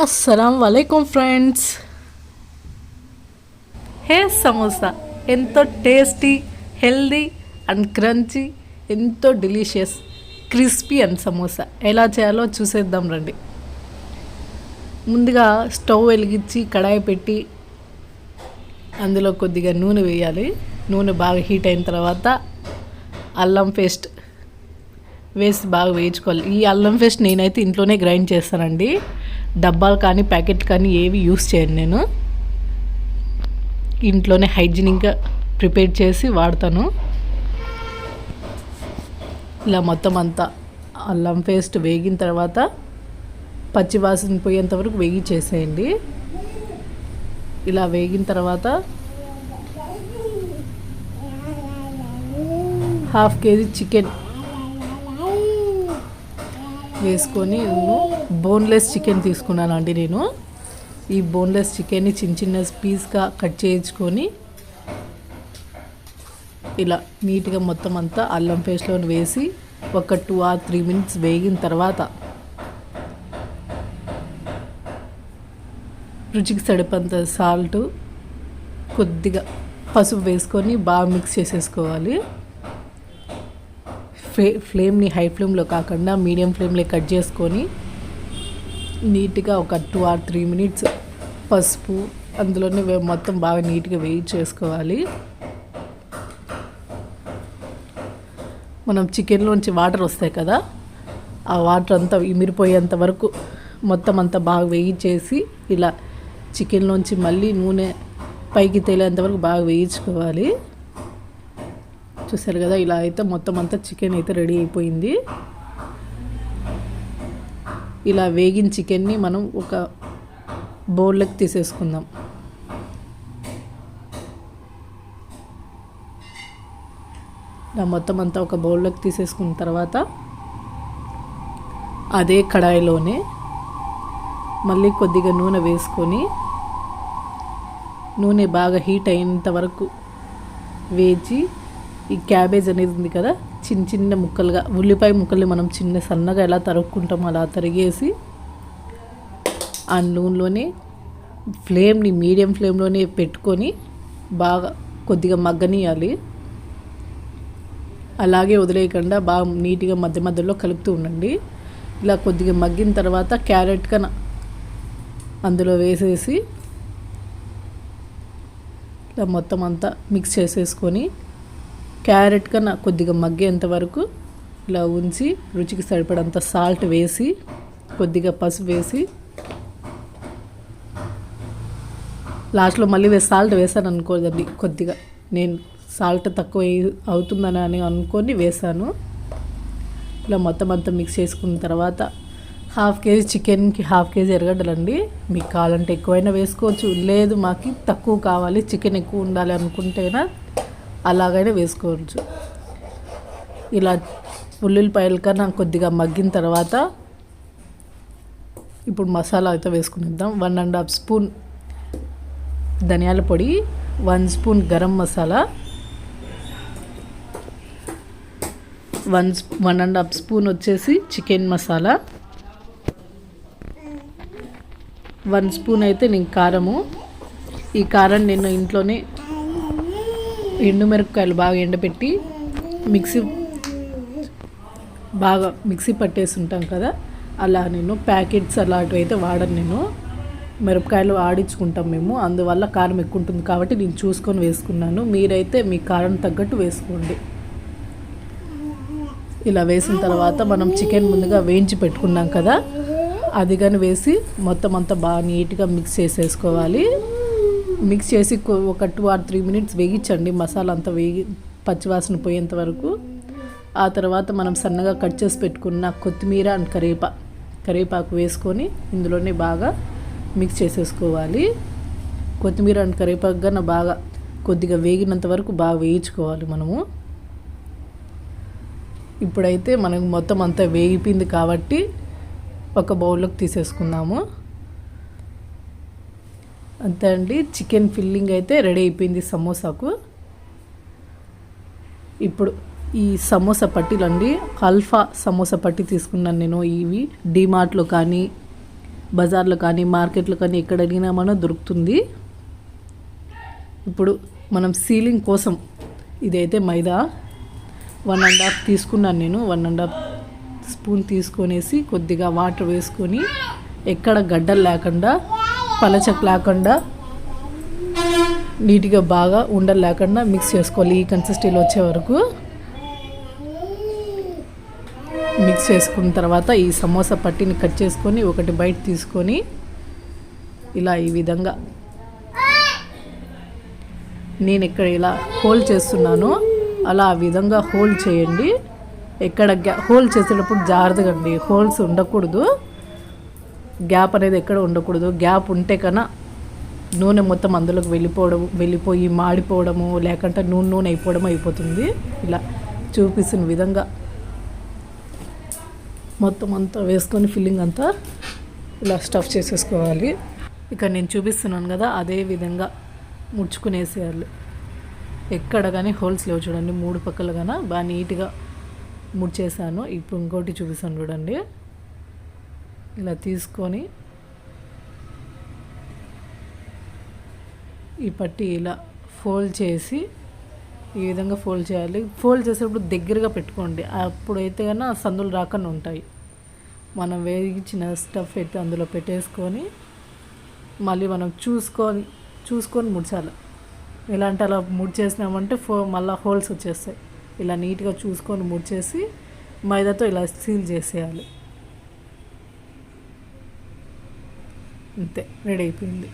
అస్సలం వలైకుం friends hey samosa ఎంతో tasty healthy and crunchy ఎంతో డిలీషియస్ క్రిస్పీ అండ్ సమోసా. ఎలా చేయాలో చూసేద్దాం రండి. ముందుగా స్టవ్ వెలిగించి కడాయి పెట్టి అందులో కొద్దిగా నూనె వేయాలి. నూనె బాగా హీట్ అయిన తర్వాత అల్లం పేస్ట్ వేసి బాగా వేయించుకోవాలి. ఈ అల్లం పేస్ట్ నేనైతే ఇంట్లోనే గ్రైండ్ చేస్తానండి. డబ్బాలు కానీ ప్యాకెట్ కానీ ఏవి యూస్ చేయను నేను. ఇంట్లోనే హైజీనిక్గా ప్రిపేర్ చేసి వాడతాను. ఇలా మొత్తం అంతా అల్లం పేస్ట్ వేగిన తర్వాత పచ్చివాసన పోయేంత వరకు వేగి చేసేయండి. ఇలా వేగిన తర్వాత హాఫ్ కేజీ చికెన్ వేసుకొని నేను బోన్లెస్ చికెన్ తీసుకున్నాను అండి నేను. ఈ బోన్లెస్ చికెన్ని చిన్న చిన్న పీస్గా కట్ చేయించుకొని ఇలా నీట్గా మొత్తం అంతా అల్లం పేస్ట్లో వేసి ఒక టూ ఆర్ త్రీ మినిట్స్ వేగిన తర్వాత రుచికి సరిపంత సాల్ట్ కొద్దిగా పసుపు వేసుకొని బాగా మిక్స్ చేసేసుకోవాలి. ఫ్లే ఫ్లేమ్ని హై ఫ్లేమ్లో కాకుండా మీడియం ఫ్లేమ్లో కట్ చేసుకొని నీట్గా ఒక టూ ఆర్ త్రీ మినిట్స్ పసుపు అందులోనే మొత్తం బాగా నీట్గా వేయి చేసుకోవాలి. మనం చికెన్లోంచి వాటర్ వస్తాయి కదా ఆ వాటర్ అంతా ఇమిరిపోయేంత వరకు మొత్తం అంతా బాగా వేయించేసి ఇలా చికెన్లోంచి మళ్ళీ నూనె పైకి తేలేంత వరకు బాగా వేయించుకోవాలి. చూసారు కదా ఇలా అయితే మొత్తం అంతా చికెన్ అయితే రెడీ అయిపోయింది. ఇలా వేగిన చికెన్ని మనం ఒక బౌల్లోకి తీసేసుకుందాం. ఇలా మొత్తం అంతా ఒక బౌల్లోకి తీసేసుకున్న తర్వాత అదే కడాయిలోనే మళ్ళీ కొద్దిగా నూనె వేసుకొని నూనె బాగా హీట్ అయినంత వరకు వేచి ఈ క్యాబేజ్ అనేది ఉంది కదా? చిన్న చిన్న ముక్కలుగా ఉల్లిపాయ ముక్కల్ని మనం చిన్న సన్నగా ఎలా తరుక్కుంటామో అలా తరిగేసి ఆ నూనెలోనే ఫ్లేమ్ని మీడియం ఫ్లేమ్లోనే పెట్టుకొని బాగా కొద్దిగా మగ్గనియాలి. అలాగే వదిలేయకుండా బాగా నీట్గా మధ్య మధ్యలో కలుపుతూ ఉండండి. ఇలా కొద్దిగా మగ్గిన తర్వాత క్యారెట్ కన అందులో వేసేసి ఇలా మొత్తం అంతా మిక్స్ చేసేసుకొని క్యారెట్ కన్నా కొద్దిగా మగ్గేంత వరకు ఇలా ఉంచి రుచికి సరిపడంత సాల్ట్ వేసి కొద్దిగా పసుపు వేసి లాస్ట్లో మళ్ళీ సాల్ట్ వేసాను అనుకోదండి కొద్దిగా. నేను సాల్ట్ తక్కువ అవుతుందని అని అనుకొని వేసాను. ఇలా మొత్తం అంతా మిక్స్ చేసుకున్న తర్వాత హాఫ్ కేజీ చికెన్కి హాఫ్ కేజీ ఎరగడ్డలండి మీకు కావాలంటే ఎక్కువైనా వేసుకోవచ్చు. లేదు మాకు తక్కువ కావాలి. చికెన్ ఎక్కువ ఉండాలి అనుకుంటేనా అలాగైనా వేసుకోవచ్చు. ఇలా ఉల్లిపాయలు కన్నా కొద్దిగా మగ్గిన తర్వాత ఇప్పుడు మసాలా అయితే వేసుకునిద్దాం వన్ అండ్ హాఫ్ స్పూన్ ధనియాల పొడి one spoon garam masala one one and half spoon వచ్చేసి చికెన్ మసాలా వన్ స్పూన్ అయితే నేను కారము. ఈ కారం నేను ఇంట్లోనే ఎండుమిరపకాయలు బాగా ఎండబెట్టి మిక్సీ బాగా మిక్సీ పట్టేసి ఉంటాం కదా అలా నేను ప్యాకెట్స్ అలాంటివి అయితే వాడను నేను. మిరపకాయలు ఆడించుకుంటాం మేము అందువల్ల కారం ఎక్కువ ఉంటుంది కాబట్టి నేను చూసుకొని వేసుకున్నాను. మీరైతే మీ కారం తగ్గట్టు వేసుకోండి. ఇలా వేసిన తర్వాత మనం చికెన్ ముందుగా వేయించి పెట్టుకున్నాం కదా అది కానీ వేసి మొత్తం అంతా బాగా నీట్గా మిక్స్ చేసేసుకోవాలి. మిక్స్ చేసి ఒక టూ ఆర్ త్రీ మినిట్స్ వేగించండి. మసాలా అంతా వేగి పచ్చివాసన పోయేంత వరకు. ఆ తర్వాత మనం సన్నగా కట్ చేసి పెట్టుకున్న కొత్తిమీర అండ్ కరేపా కరేపాకు వేసుకొని ఇందులోనే బాగా మిక్స్ చేసేసుకోవాలి. కొత్తిమీర అండ్ కరేపాకు కన్నా బాగా కొద్దిగా వేగినంత వరకు బాగా వేయించుకోవాలి మనము. ఇప్పుడైతే మనకు మొత్తం అంతా వేగిపోయింది కాబట్టి ఒక బౌల్లోకి తీసేసుకుందాము. అంతే అండి చికెన్ ఫిల్లింగ్ అయితే రెడీ అయిపోయింది సమోసాకు. ఇప్పుడు ఈ సమోసా పట్టీలు అండి అల్ఫా సమోసా పట్టి తీసుకున్నాను నేను ఇవి. డిమార్ట్లో కానీ బజార్లో కానీ మార్కెట్లో కానీ ఎక్కడ అడిగినా మనం దొరుకుతుంది. ఇప్పుడు మనం సీలింగ్ కోసం ఇదైతే మైదా వన్ అండ్ హాఫ్ తీసుకున్నాను నేను. వన్ అండ్ హాఫ్ స్పూన్ తీసుకొనేసి కొద్దిగా వాటర్ వేసుకొని ఎక్కడ గడ్డలు లేకుండా పలచక్ లేకుండా నీట్గా బాగా ఉండలు లేకుండా మిక్స్ చేసుకోవాలి. ఈ కన్సిస్టెన్సీలో వచ్చే వరకు మిక్స్ చేసుకున్న తర్వాత ఈ సమోసా పట్టిని కట్ చేసుకొని ఒకటి బయట తీసుకొని ఇలా ఈ విధంగా నేను ఇక్కడ ఇలా హోల్ చేస్తున్నాను. అలా ఆ విధంగా హోల్ చేయండి. ఎక్కడ హోల్డ్ హోల్ చేసేటప్పుడు జాగ్రత్తగా అండి. హోల్స్ ఉండకూడదు. గ్యాప్ అనేది ఎక్కడ ఉండకూడదు. గ్యాప్ ఉంటే కన్నా నూనె మొత్తం అందులోకి వెళ్ళిపోవడం వెళ్ళిపోయి మాడిపోవడము లేకుంటే నూనె నూనె అయిపోవడం అయిపోతుంది. ఇలా చూపిస్తున్న విధంగా మొత్తం అంతా వేసుకొని ఫిల్లింగ్ అంతా ఇలా స్టఫ్ చేసేసుకోవాలి. ఇక నేను చూపిస్తున్నాను కదా అదే విధంగా ముడుచుకునేసేయాలి. ఎక్కడ కానీ హోల్స్ లేవు చూడండి మూడు పక్కల కన్నా బాగా నీట్గా ముడిచేసాను ఇప్పుడు ఇంకోటి చూపిస్తాను చూడండి. ఇలా తీసుకొని ఈ పట్టి ఇలా ఫోల్డ్ చేసి ఈ విధంగా ఫోల్డ్ చేయాలి. ఫోల్డ్ చేసేటప్పుడు దగ్గరగా పెట్టుకోండి. అప్పుడైతే కన్నా సందులు రాకుండా ఉంటాయి. మనం వేయించిన స్టఫ్ అయితే అందులో పెట్టేసుకొని మళ్ళీ మనం చూసుకొని చూసుకొని ముడిచాలి. ఎలా అంటే అలా ముడిచేసినామంటే ఫో మళ్ళీ హోల్స్ వచ్చేస్తాయి. ఇలా నీట్గా చూసుకొని ముడిచేసి మైదాతో ఇలా సీల్ చేసేయాలి. అంతే రెడీ అయిపోయింది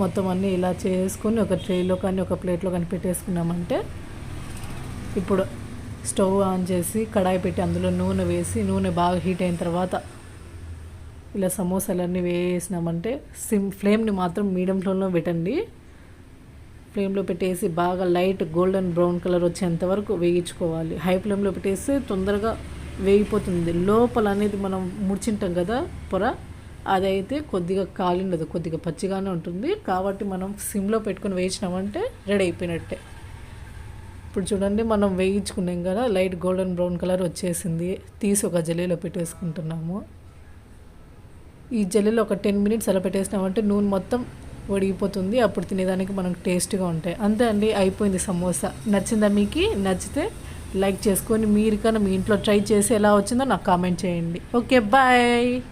మొత్తం అన్నీ ఇలా చేసుకొని ఒక ట్రేలో కానీ ఒక ప్లేట్లో కానీ పెట్టేసుకున్నామంటే ఇప్పుడు స్టవ్ ఆన్ చేసి కడాయి పెట్టి అందులో నూనె వేసి నూనె బాగా హీట్ అయిన తర్వాత ఇలా సమోసాలన్నీ వేసినామంటే సిమ్ ఫ్లేమ్ని మాత్రం మీడియం ఫ్లేమ్లో పెట్టండి. ఫ్లేమ్లో పెట్టేసి బాగా లైట్ గోల్డెన్ బ్రౌన్ కలర్ వచ్చేంత వరకు వేయించుకోవాలి. హై ఫ్లేమ్లో పెట్టేస్తే తొందరగా వేగిపోతుంది. లోపల అనేది మనం ముడిచింటాం కదా పొర? అదైతే కొద్దిగా కాలిండదు కొద్దిగా పచ్చిగానే ఉంటుంది. కాబట్టి మనం సిమ్లో పెట్టుకొని వేయించినామంటే రెడీ అయిపోయినట్టే. ఇప్పుడు చూడండి మనం వేయించుకున్నాం కదా లైట్ గోల్డెన్ బ్రౌన్ కలర్ వచ్చేసింది. తీసి ఒక జల్లీలో పెట్టేసుకుంటున్నాము. ఈ జల్లీలో ఒక టెన్ మినిట్స్ అలా పెట్టేసినామంటే నూనె మొత్తం ఒడిగిపోతుంది అప్పుడు తినేదానికి మనకు టేస్ట్గా ఉంటాయి. అంతే అండి అయిపోయింది సమోసా. నచ్చిందా మీకు? నచ్చితే లైక్ చేసుకొని మీరు కన్నా మీ ఇంట్లో ట్రై చేసి ఎలా వచ్చిందో నాకు కామెంట్ చేయండి. Okay bye!